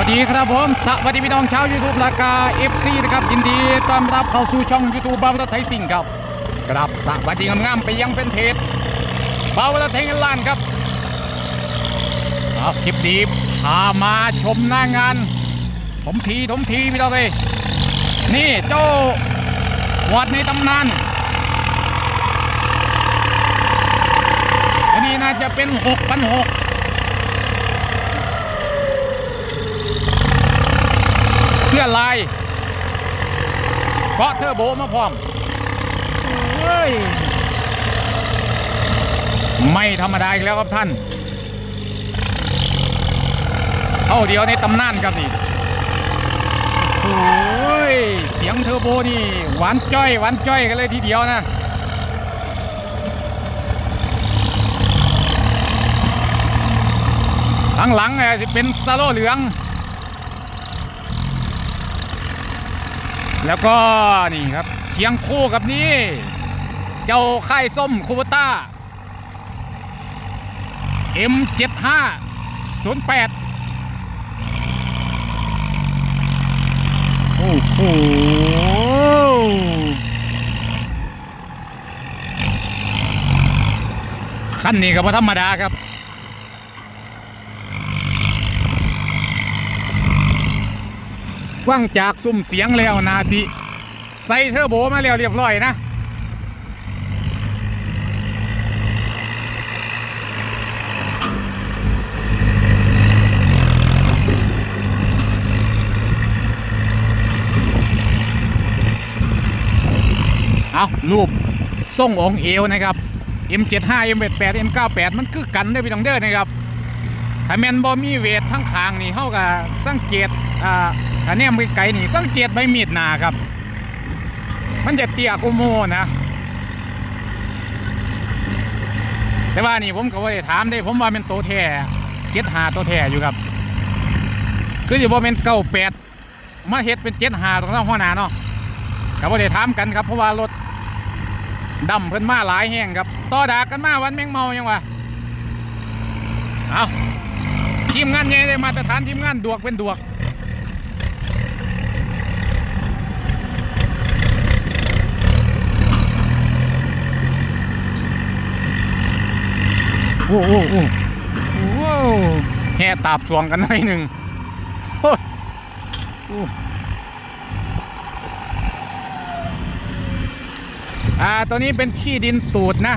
วัสดีครับผม สวัสดีพี่น้องชาวยูทูบและกาเอฟซีนะครับ ยินดีต้อนรับเข้าสู่ช่องยูทูบบาวรถไทยสิงครับครับสวัสดีงามๆไปยังเป็นเพจบาวรถไทยเงินล้านครับครับคลิปนี้พามาชมหน้างาน ถมทีถมทีพี่น้องเลยนี่เจ้าวัดในตำนานอันนี้น่าจะเป็น6 6 0 0เสื้อลายเกาะเทอร์โบมาพร้อมเฮ้ยไม่ธรรมดาอีกแล้วครับท่านเท่าเดียวในตำนานครับนี่โอ้ยเสียงเทอร์โบนี่หวานจ้อยหวานจ้อยกันเลยทีเดียวนะข้างหลังเนี่ยจะเป็นซาโลเหลือง แล้วก็นี่ครับเคียงคู่กับนี่เจ้าค่ายส้มคูบต้า M75 08 โอ้โหขั้นนี้ก็บ่ธรรมดาครับ ฟังจากซุ้มเสียงแล้วนาสิใส่เทอร์โบมาแล้วเรียบร้อยนะเอารูปส่งองเอวนะครับ M75 M88 M98 มันคือกันได้พี่น้องเด้อนะครับถ้าแมนบอมีเวททั้งขางนี่เขาก็สังเกตอ่า ถ้าเนี่ยมือไกลนี่สังเกตใบมีดหนาครับ มันจะเตี้ยกุโมนะ แต่ว่านี่ผมก็ว่าได้ถามได้ ผมว่าเป็นตัวแท้เจ็ดหาตัวแท้อยู่ครับ คือจะบอกเป็นเก้าแปดมาเฮ็ดเป็นเจ็ดหาตรงนั้นหัวหน้าเนาะก็บ่ได้ถามกันครับ เพราะว่ารถดำเพิ่นมาหลายแห่งครับต่อดากันมาวันแมงเมายังวะเอาทีมงานใหญ่เลยมาตรฐานทีมงานดวกเป็นดวก โอ้โหโอ้โหโอ้โหแห่ตาบสวงกันหน่อยหนึ่งโอ้ยโอ้อ่าตัวนี้เป็นขี้ดินตูดนะ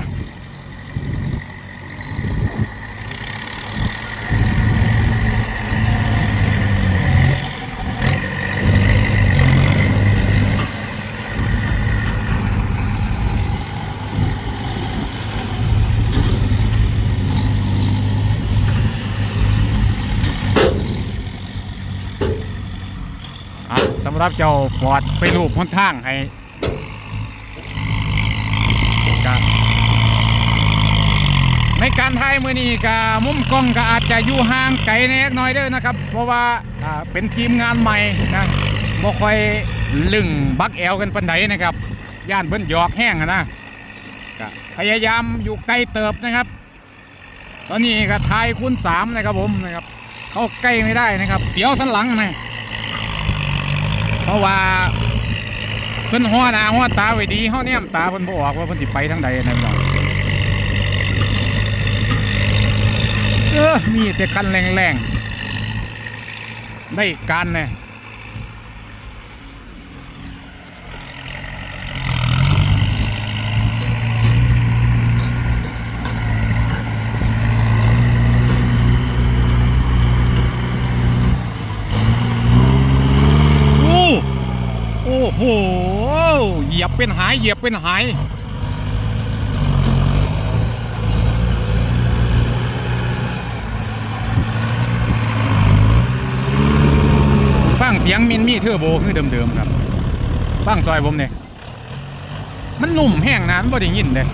ำหรับเจ้าฟอร์ดไปรูปหนทางให้ก็ในการถ่ายมือนี้ก็มุมกล้องก็อาจจะอยู่ห่างไกลแน่น้อยเด้อนะครับ เพราะว่าเป็นทีมงานใหม่นะบ่ค่อยลึงบักแอลกันปันไดนนะครับ ย่านเบิ้นหยอกแห้งอะนะก็พยายามอยู่ใกล้เติบนะครับ ตอนนี้ก็ทายคูณสามนะครับผมนะครับ เข้าใกล้ไม่ได้นะครับ เสียวสันหลังนะ ราะว่าเพิ่นหัวหน้าหัวตาไว้ดีเฮาเนี่ยตาเพิ่นบ่ออกว่าเพิ่นสิไปทางใดนะพี่น้องเออมีแต่คันแรงๆได้การแน่ยอ้ โอ้โห เหยียบเป็นหาย เหยียบเป็นหาย ฟังเสียงมินมี่เทอร์โบคือเดิมๆครับ ฟังซอยผมเนี่ย มันนุ่มแห้งนะมันบ่ได้ยินเลย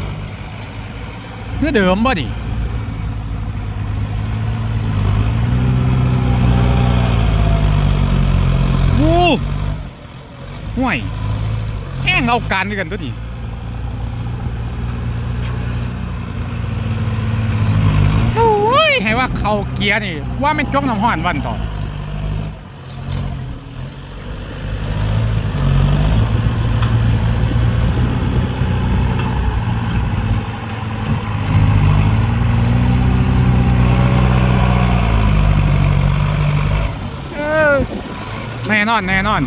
คือเดิมบ่ดิวู้ ห่วยแห้งเอาการด้วยกันตัวนี้โอ้ยให้ว่าเขาเกียร์นี่ ว่ามันจกน้ำห่อนวันต่อแน่นอน แน่นอน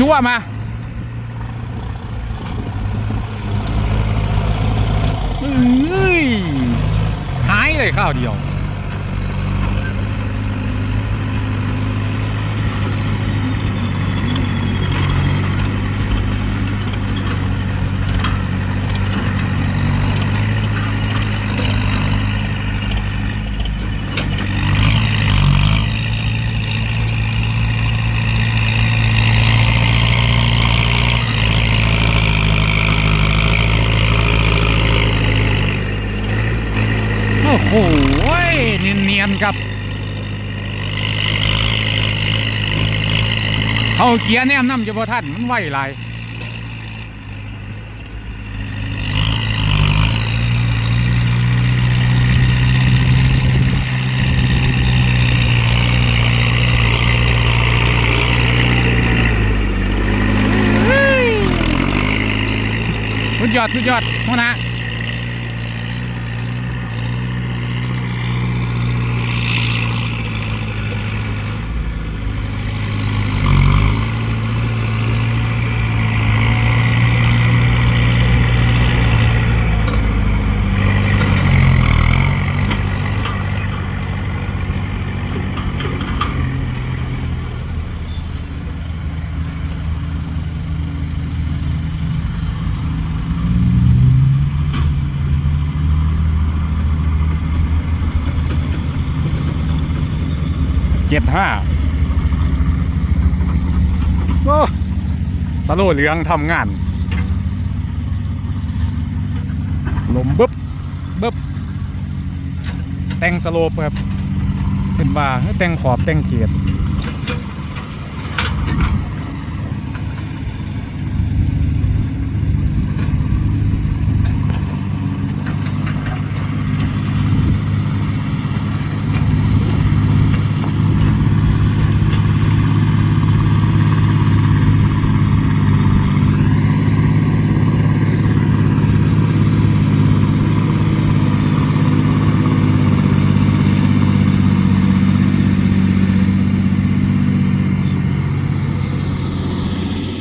จั่วมาเอ้ยหายเลยข้าวเดียว หเนียนๆครับ เขาเกียร์แนมน้ำจะบ่ท่านมันไหวหลายสุดยอดสุดยอดหัวหนะ เจ็ดห้าโอ้สโลเหลืองทำงาน ลมบึ๊บบึ๊บแต่งสโลปครับเป็นว่าแต่งขอบแต่งเขียด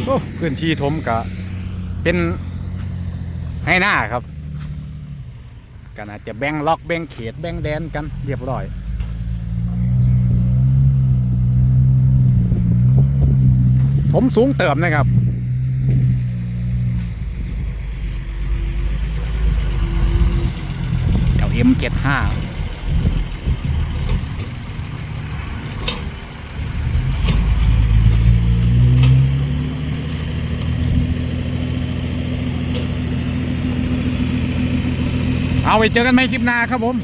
โอ้ พื้นที่ถมกะเป็นให้หน้าครับก็น่าจะแบ่งล็อกแบ่งเขตแบ่งแดนกันเรียบร้อยผมสูงเติมนะครับเดี๋ยว M75 เอาไว้เจอกันใหม่คลิปหน้าครับผม